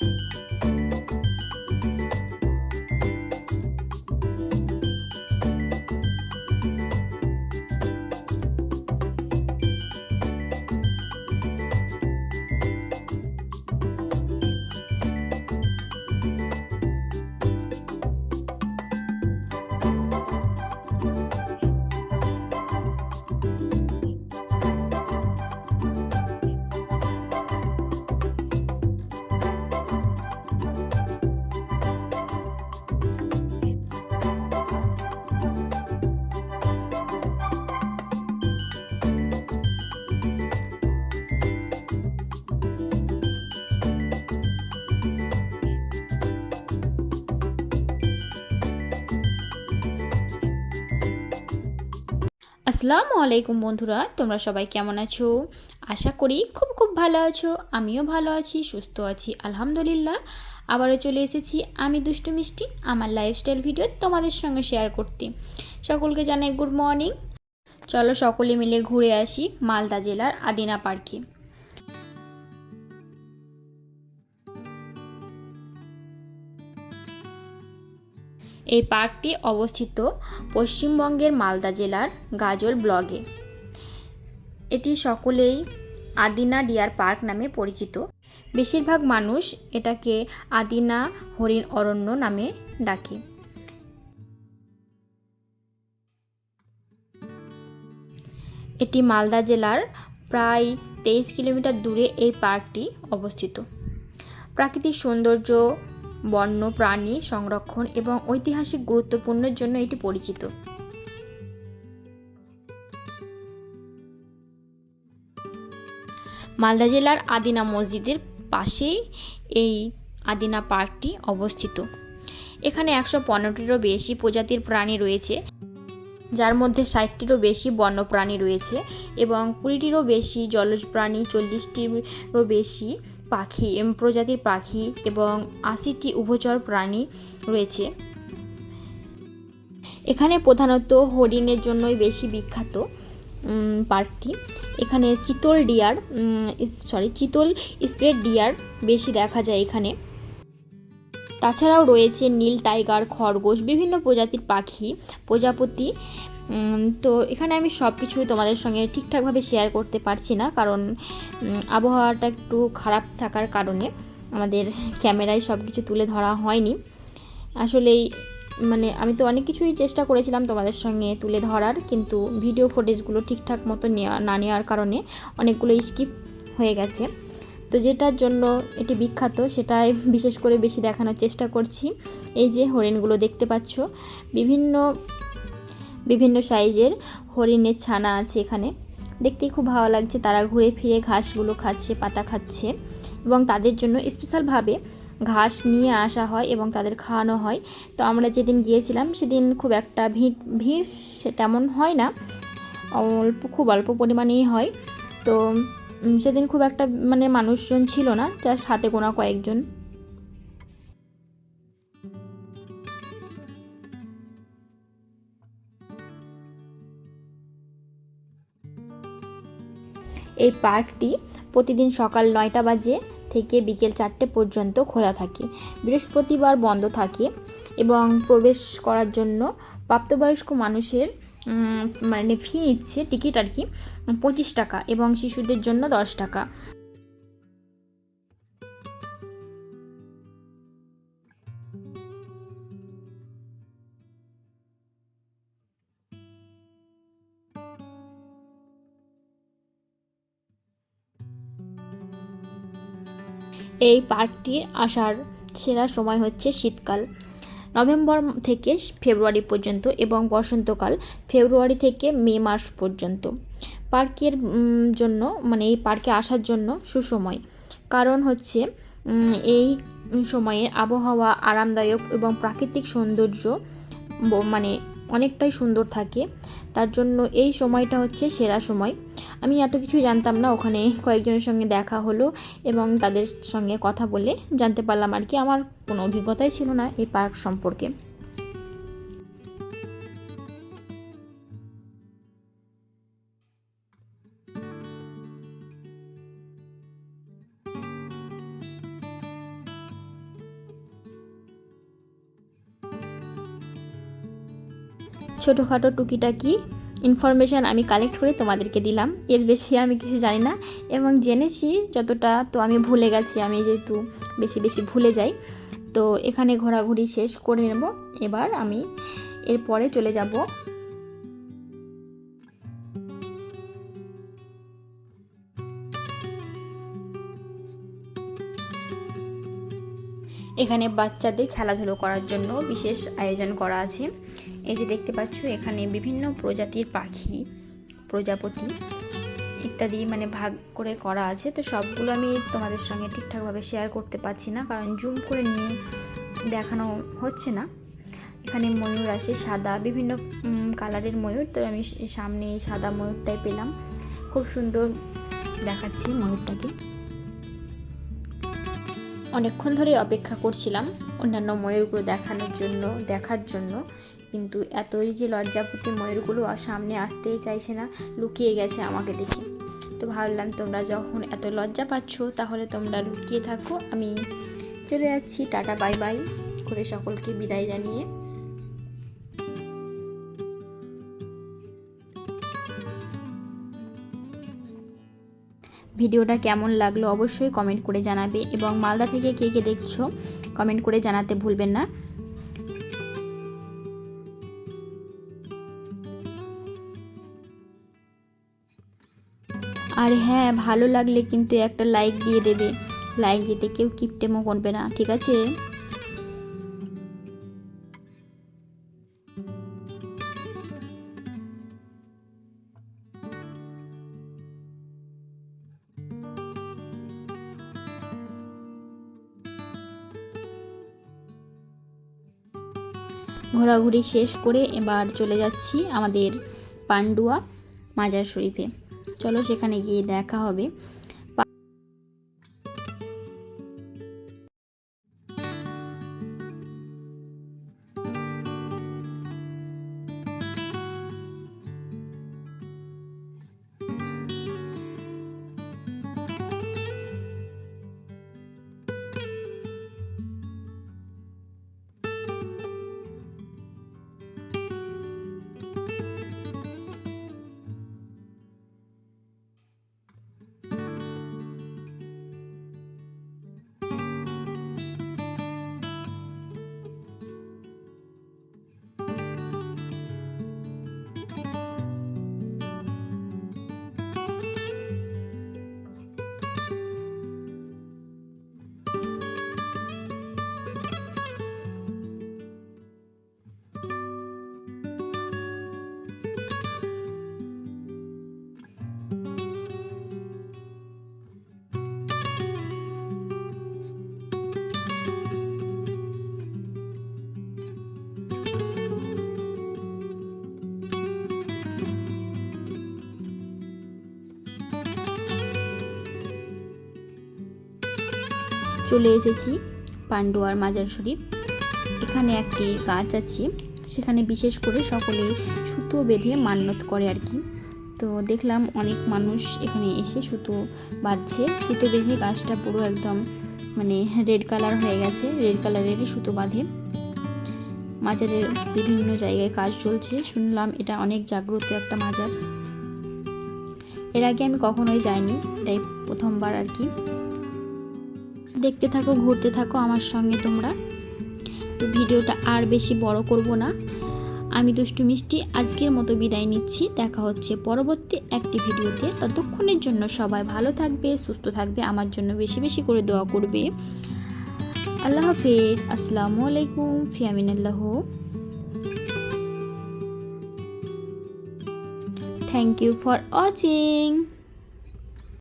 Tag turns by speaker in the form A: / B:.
A: you আসসালামু আলাইকুম বন্ধুরা, তোমরা সবাই কেমন আছো? আশা করি খুব খুব ভালো আছো, আমিও ভালো আছি, সুস্থ আছি, আলহামদুলিল্লাহ। আবারও চলে এসেছি আমি দুষ্টু মিষ্টি, আমার লাইফস্টাইল ভিডিও তোমাদের সঙ্গে শেয়ার করতে। সকলকে জানাই গুড মর্নিং চলো সকলে মিলে ঘুরে আসি মালদা জেলার আদিনা পার্কে এই পার্কটি অবস্থিত পশ্চিমবঙ্গের মালদা জেলার গাজল ব্লগে এটি সকলেই আদিনা ডিয়ার পার্ক নামে পরিচিত। বেশিরভাগ মানুষ এটাকে আদিনা হরিণ অরণ্য নামে ডাকে। এটি মালদা জেলার প্রায় তেইশ কিলোমিটার দূরে এই পার্কটি অবস্থিত। প্রাকৃতিক সৌন্দর্য বন্য, প্রাণী সংরক্ষণ এবং ঐতিহাসিক গুরুত্বপূর্ণের জন্য এটি পরিচিত। মালদা জেলার আদিনা মসজিদের পাশেই এই আদিনা পার্কটি অবস্থিত। এখানে একশো পনেরোটিরও বেশি প্রজাতির প্রাণী রয়েছে, যার মধ্যে ষাটটিরও বেশি বন্যপ্রাণী রয়েছে এবং কুড়িটিরও বেশি জলজ প্রাণী, চল্লিশটিরও বেশি পাখি প্রজাতির পাখি এবং আশিটি উভচর প্রাণী রয়েছে। এখানে প্রধানত হরিণের জন্যই বেশি বিখ্যাত পার্কটি। এখানে chital deer sorry chital spotted deer বেশি দেখা যায় এখানে। তাছাড়াও রয়েছে নীল টাইগার, খরগোশ, বিভিন্ন প্রজাতির পাখি, প্রজাপতি তো এখানে আমি সব কিছুই তোমাদের সঙ্গে ঠিকঠাকভাবে শেয়ার করতে পারছি না, কারণ আবহাওয়াটা একটু খারাপ থাকার কারণে আমাদের ক্যামেরায় সব কিছু তুলে ধরা হয়নি। আসলেই মানে আমি তো অনেক কিছুই চেষ্টা করেছিলাম তোমাদের সঙ্গে তুলে ধরার, কিন্তু ভিডিও ফুটেজগুলো ঠিকঠাক মতো নেওয়া না নেওয়ার কারণে অনেকগুলো স্কিপ হয়ে গেছে। তো যেটার জন্য এটি বিখ্যাত, সেটাই বিশেষ করে বেশি দেখানোর চেষ্টা করছি। এই যে হরিণগুলো দেখতে পাচ্ছ, বিভিন্ন বিভিন্ন সাইজের হরিণের ছানা আছে এখানে। দেখতেই খুব ভালো লাগছে, তারা ঘুরে ফিরে ঘাসগুলো খাচ্ছে, পাতা খাচ্ছে এবং তাদের জন্য স্পেশালভাবে ঘাস নিয়ে আসা হয় এবং তাদের খাওয়ানো হয়। তো আমরা যেদিন গিয়েছিলাম সেদিন খুব একটা ভিড় ভিড় সে তেমন হয় না, অল্প, খুব অল্প পরিমাণেই হয়। তো সেদিন খুব একটা মানে মানুষজন ছিল না জাস্ট হাতে গোনা কয়েকজন। এই পার্কটি প্রতিদিন সকাল নয়টা বাজে থেকে বিকেল চারটে পর্যন্ত খোলা থাকে। বৃহস্পতিবার বন্ধ থাকে এবং প্রবেশ করার জন্য প্রাপ্তবয়স্ক মানুষের মানে ফি নিচ্ছে টিকিট আর কি, পঁচিশ টাকা এবং শিশুদের জন্য দশ টাকা। এই পার্কটির আসার সেরা সময় হচ্ছে শীতকাল। নভেম্বর থেকে ফেব্রুয়ারি পর্যন্ত এবং বসন্তকাল ফেব্রুয়ারি থেকে মে মাস পর্যন্ত। পার্কের জন্য মানে এই পার্কে আসার জন্য সুসময়। কারণ হচ্ছে এই সময়ে আবহাওয়া আরামদায়ক এবং প্রাকৃতিক সৌন্দর্য মানে অনেকটাই সুন্দর থাকে। তার জন্য এই সময়টা হচ্ছে সেরা সময়। আমি এত কিছুই জানতাম না, ওখানে কয়েকজনের সঙ্গে দেখা হলো এবং তাদের সঙ্গে কথা বলে জানতে পারলাম আর কি। আমার কোনো অভিজ্ঞতাই ছিল না এই পার্ক সম্পর্কে। ছোটোখাটো টুকিটাকি ইনফরমেশান আমি কালেক্ট করে তোমাদেরকে দিলাম। এর বেশি আমি কিছু জানি না এবং জেনেছি যতটা তো আমি ভুলে গেছি, আমি যেহেতু বেশি বেশি ভুলে যাই। তো এখানে ঘোরাঘুরি শেষ করে নেব। এবার আমি এরপরে চলে যাব। এখানে বাচ্চাদের খেলাধুলো করার জন্য বিশেষ আয়োজন করা আছে। এই যে দেখতে পাচ্ছ, এখানে বিভিন্ন প্রজাতির পাখি, প্রজাপতি ইত্যাদি মানে ভাগ করে করা আছে। তো সবগুলো আমি তোমাদের সঙ্গে ঠিকঠাকভাবে শেয়ার করতে পারছি না, কারণ জুম করে নিয়ে দেখানো হচ্ছে না। এখানে ময়ূর আছে, সাদা, বিভিন্ন কালারের ময়ূর। তো আমি সামনে সাদা ময়ূরটাই পেলাম। খুব সুন্দর দেখাচ্ছে ময়ূরটাকে। অনেকক্ষণ ধরে অপেক্ষা করছিলাম অন্যান্য ময়ূরগুলো দেখানোর জন্য, দেখার জন্য। কিন্তু এতই যে লজ্জাপতি ময়ূরগুলো সামনে আসতেই চাইছে না, লুকিয়ে গেছে আমাকে দেখে। তো ভাবলাম তোমরা যখন এত লজ্জা পাচ্ছ, তাহলে তোমরা লুকিয়ে থাকো। আমি চলে যাচ্ছি। টাটা, বাই বাই করে সকলকে বিদায় জানিয়ে। ভিডিওটা কেমন লাগল অবশ্যই কমেন্ট করে জানাবে। এবং মালদা থেকে কে কে দেখছ, কমেন্ট করে জানাতে ভুলবেন না। আর হ্যাঁ ভালো লাগলে কিন্তু একটা লাইক দিয়ে দেবে। লাইক দিতে কেউ কিপটেমো করবে না, ঠিক আছে? ঘোরাঘুরি শেষ করে এবার চলে যাচ্ছি আমাদের পান্ডুয়া মাজার শরীফে। চলো সেখানে গিয়ে দেখা হবে। চলে এসেছি পান্ডুয়ার মাজার শরীফ। এখানে একটি গাছ আছে, সেখানে বিশেষ করে সকলে সুতো বেঁধে মান্যত করে আর কি। তো দেখলাম অনেক মানুষ এখানে এসে সুতো বাঁধছে। সুতো বেঁধে গাছটা পুরো একদম মানে রেড কালার হয়ে গেছে, রেড কালারেরই সুতো বাঁধে। মাজারের বিভিন্ন জায়গায় কাজ চলছে। শুনলাম এটা অনেক জাগ্রত একটা মাজার। এর আগে আমি কখনোই যাইনি, এটাই প্রথমবার আর কি। দেখতে থাকো, ঘুরতে থাকো আমার সঙ্গে তোমরা। তো ভিডিওটা আর বেশি বড় করব না। আমি দুষ্টু মিষ্টি, আজকের মতো বিদায় নিচ্ছি। দেখা হচ্ছে পরবর্তী একটি ভিডিওতে। ততক্ষণের জন্য সবাই ভালো থাকবে, সুস্থ থাকবে, আমার জন্য বেশি বেশি করে দোয়া করবে। আল্লাহ হাফেজ। আসসালামু আলাইকুম, ফিয়ামিনাল্লাহ। Thank you for watching